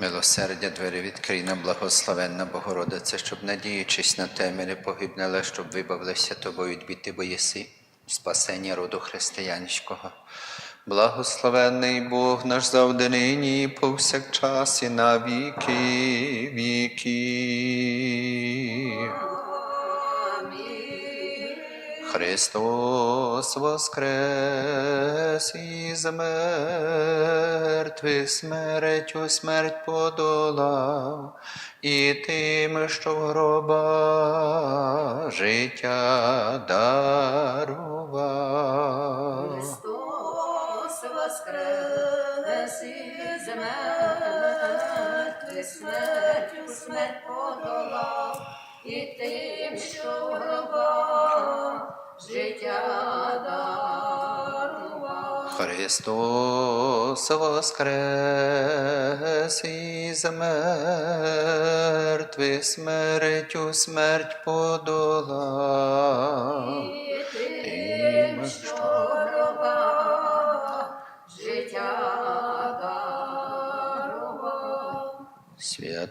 Милосердя двері відкрий нам, благословенна Богородице, щоб, надіючись на те, ми не погибнели, щоб вибавилися тобою від біти, бо єси спасення роду християнського. Благословенний Бог наш завжди нині, і повсякчас і на віки віків. Христос воскрес із мертвих у смерть подолав, і тим, що в гроба життя дарував. Христос воскрес із мертвих смертю смерть подолав.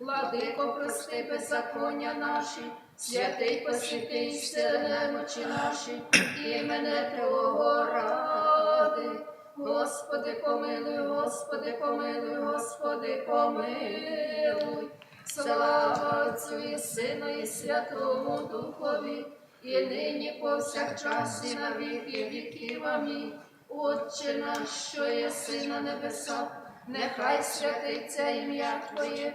владико, прости беззаконня наші, святий посвяти і сили немочі наші, імене Твого ради. Господи, помилуй, Господи, помилуй, Господи, помилуй. Слава Отцю і Сину і Святому Духові, і нині повсякчас і на віки віків. Амінь. Отче наш, що єси на небесах, нехай святиться ім'я Твоє,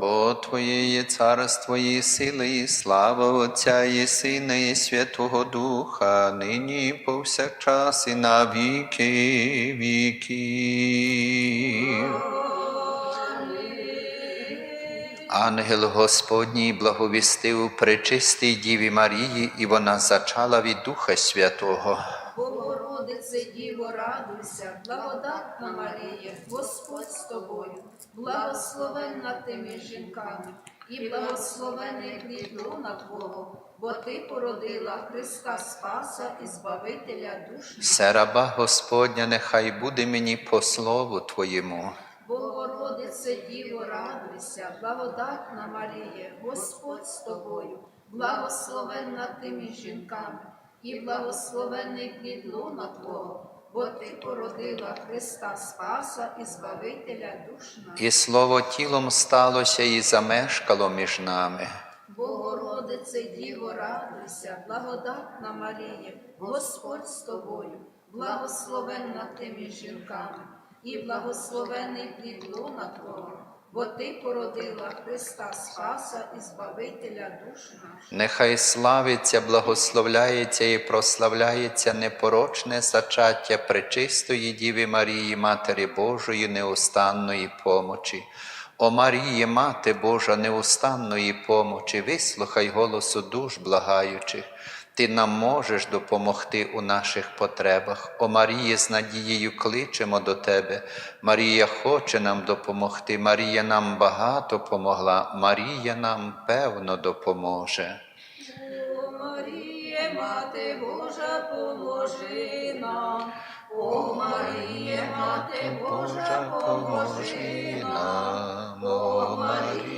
Бо Твоє є царство, і сили, і слава Отця, і Сина, і Святого Духа, нині повсякчас і на віки віків. Ангел Господній благовістив пречистій Діві Марії, і вона зачала від Духа Святого. Богородице Діво, радуйся, благодатна Марія, Господь з тобою, благословенна ти між жінками, і благословений плід Твого, бо ти породила Христа Спаса і Збавителя душ. наших. Се раба Господня, нехай буде мені по слову Твоєму. Богородице Діво, радуйся, благодатна Марія, Господь з тобою, благословенна ти між жінками, і благословений плід лона Твого, бо ти породила Христа Спаса і Збавителя душ наших. І слово тілом сталося і замешкало між нами. Богородице Діво, радуйся, благодатна Марія, Господь з тобою, благословенна ти між жінками, і благословений плід лона Твого, бо ти породила Христа Спаса і Збавителя душ наших. Нехай славиться, благословляється і прославляється непорочне зачаття пречистої Діви Марії, Матері Божої, неустанної помочі. О Марії, Мати Божа, неустанної помочі, вислухай голосу душ благаючих. Ти нам можеш допомогти у наших потребах. О Марії, з надією кличемо до Тебе. Марія хоче нам допомогти. Марія нам багато помогла. Марія нам певно допоможе. О Маріє, Мати Божа, поможи нам. О Маріє, Мати Божа, поможи нам. О Маріє,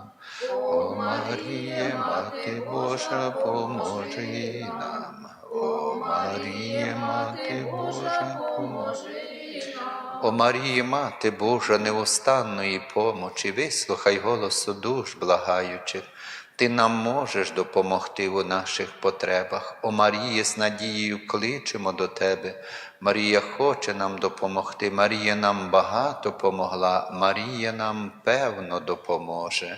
О Маріє, Мати Божа, поможи нам. О Маріє, Мати Божа, поможи. О Маріє, Мати Божа, неустанної помочі, вислухай голосу душ благаючих. Ти нам можеш допомогти у наших потребах. О Марії, з надією кличемо до Тебе. Марія хоче нам допомогти. Марія нам багато помогла. Марія нам певно допоможе.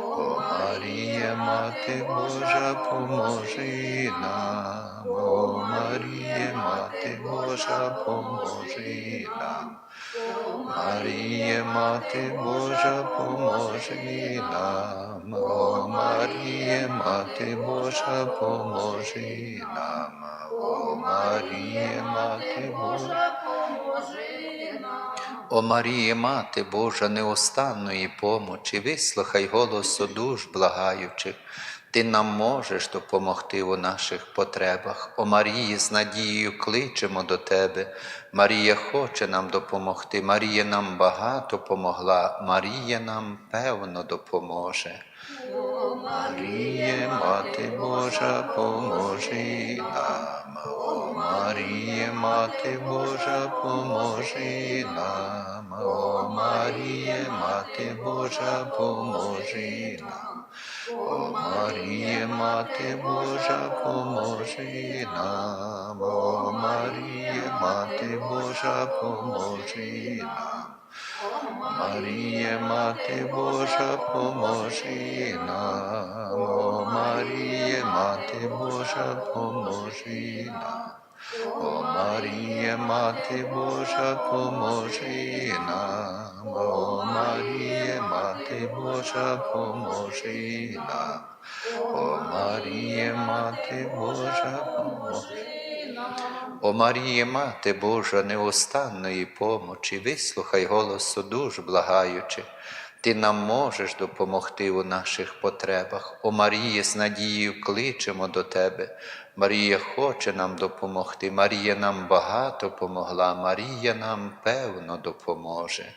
О Маріє, Мати Божа, поможи нам. О Маріє, Мати Божа, поможи нам. Маріє, Мати Божа, поможи нам. О Маріє, Мати Божа, поможи нам. О Маріє, Мати Божа, Поможи нам. О Маріє, Мати Божа, неустанної помочі, вислухай голосу душ благаючих. Ти нам можеш допомогти у наших потребах. О Марії, з надією кличемо до Тебе. Марія хоче нам допомогти. Марія нам багато помогла. Марія нам певно допоможе. Маріє, Мати Божа, поможи нам. О Маріє, Мати Божа, поможи нам. О Маріє, Мати Божа, поможи нам. О Маріє, Мати Божа, поможи нам. О Маріє, Мати Божа, поможи нам. Maria Mate Boșa, pomoșina, O Maria Mate Boșa, pomoșina, O Maria Mate Boșa, pomoșina, O Maria Mate Boșa, pomoșina, O Maria Mate Boșa, pomoșina, О Маріє, Мати Божа, неустанної помочі, вислухай голосу душ благаючих. Ти нам можеш допомогти у наших потребах. О Марії, з надією кличемо до Тебе. Марія хоче нам допомогти. Марія нам багато помогла. Марія нам певно допоможе.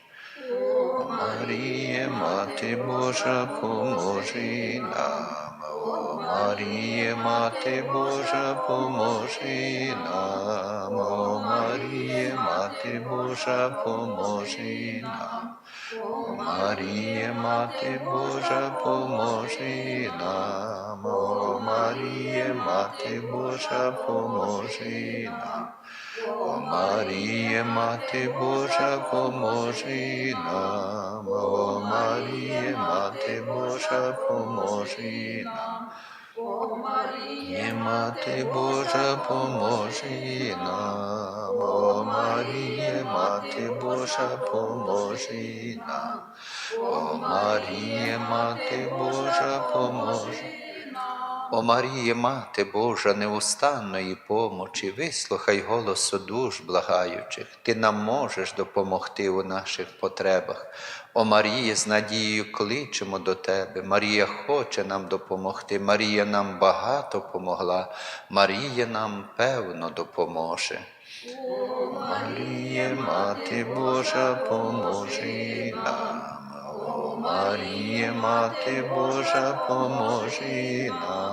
О Маріє, Мати Божа, поможи нам. Maria, Mate Boja, pomoże nam. O Maria, Mate Boja, pomoże nam. O Maria, Mate Boja, pomoże nam. Amo Maria, Mate Bosa Pomosina. O Maria, Mate Bosa Pomosina. O Maria, Mate Bosa Pomosina. O Maria, Mate Bosa Pomosina. O Maria, Mate Bosa Pomosina. O Maria, Mate Bosa Pomosina. О Маріє, Мати Божа, неустанної помочі, вислухай голосу душ благаючих. Ти нам можеш допомогти у наших потребах. О Маріє, з надією кличемо до Тебе. Марія хоче нам допомогти. Марія нам багато помогла. Марія нам певно допоможе. О Маріє, Мати Божа, поможи нам. О Маріє, Мати Божа, поможи нам.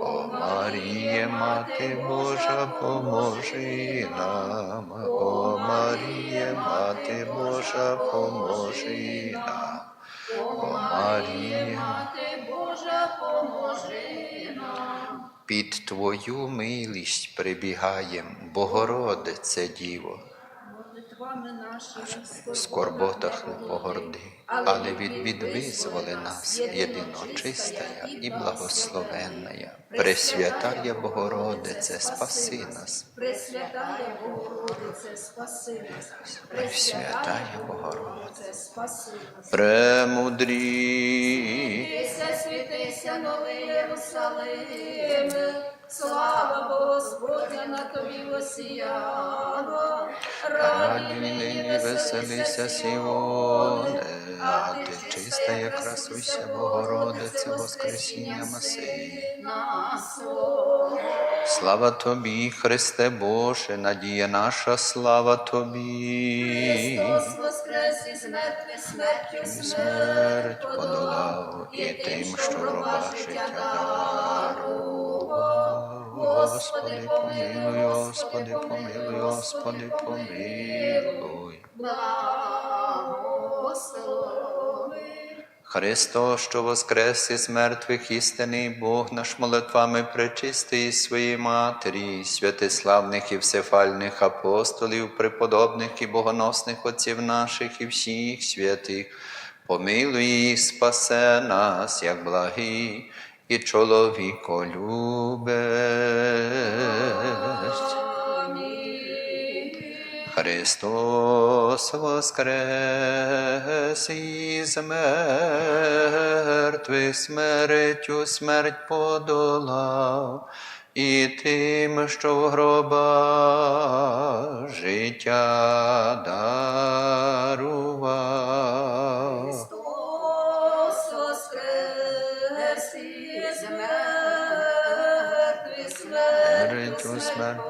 О Марія, Мати Божа, поможи нам, О Марія, Мати Божа, поможи нам, О Марія, Мати Божа, поможи нам. Під Твою милість прибігаєм, Богородице Діво в скорботах не погорди, але від бід визволи нас, єдиночистая і благословенная. Пресвятая Богородице, спаси нас. Пресвятая Богородице, спаси нас. Пресвятая Богородице, спаси нас. Премудрі. Світися, світися, новий Єрусалим, слава Господня на тобі осіяла. Раді нині веселися Сіоне, а ти чиста, як красуйся, Богородице, Воскресіння. Насло. Слава тобі, Христе Боже, надія наша, слава тобі. Христос воскрес із мертвих смертю І смерть Смерть подолав, і тим, що в гробах життя дарував. Господи, помилуй, Господи, помилуй, Господи, помилуй. Благослови. Христос, що воскрес із мертвих істинний Бог наш молитвами пречистий своїй Матері, святиславних і всефальних апостолів, преподобних і богоносних отців наших і всіх святих, помилуй і спасе нас, як благий і чоловіколюбець. Амінь. Христос воскрес із мертвих смертю смерть подолав, і тим, що в гроба життя дарував.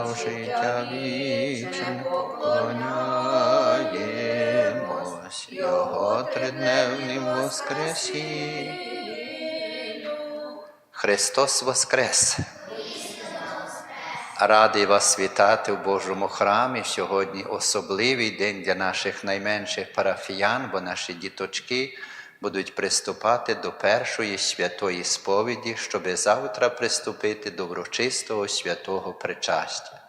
дарував життя вічне, поклоняємось Його тридневним воскресінням. Христос Воскрес! Радий вас вітати в Божому храмі. Сьогодні особливий день для наших найменших парафіян, бо наші діточки будуть приступати до першої святої сповіді, щоби завтра приступити до врочистого святого причастя.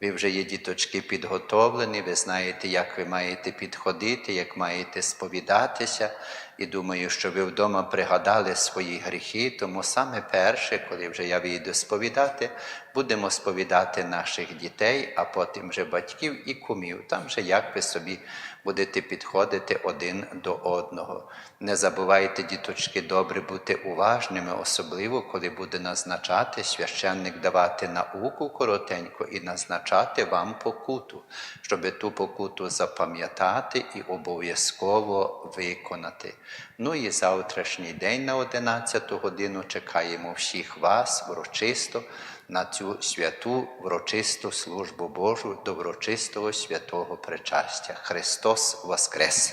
Ви вже є діточки підготовлені, ви знаєте, як ви маєте підходити, як маєте сповідатися. І думаю, що ви вдома пригадали свої гріхи, тому саме перше, коли вже я вийду сповідати, будемо сповідати наших дітей, а потім вже батьків і кумів. Там вже як ви собі будете підходити один до одного. Не забувайте, діточки, добре бути уважними, особливо коли буде назначати священник давати науку коротенько і назначати вам покуту, щоб ту покуту запам'ятати і обов'язково виконати. Ну і завтрашній день на 11 годину чекаємо всіх вас врочисто на цю святу врочисту службу Божу до врочистого святого причастя. Христос Воскрес!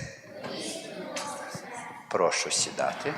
Прошу сідати.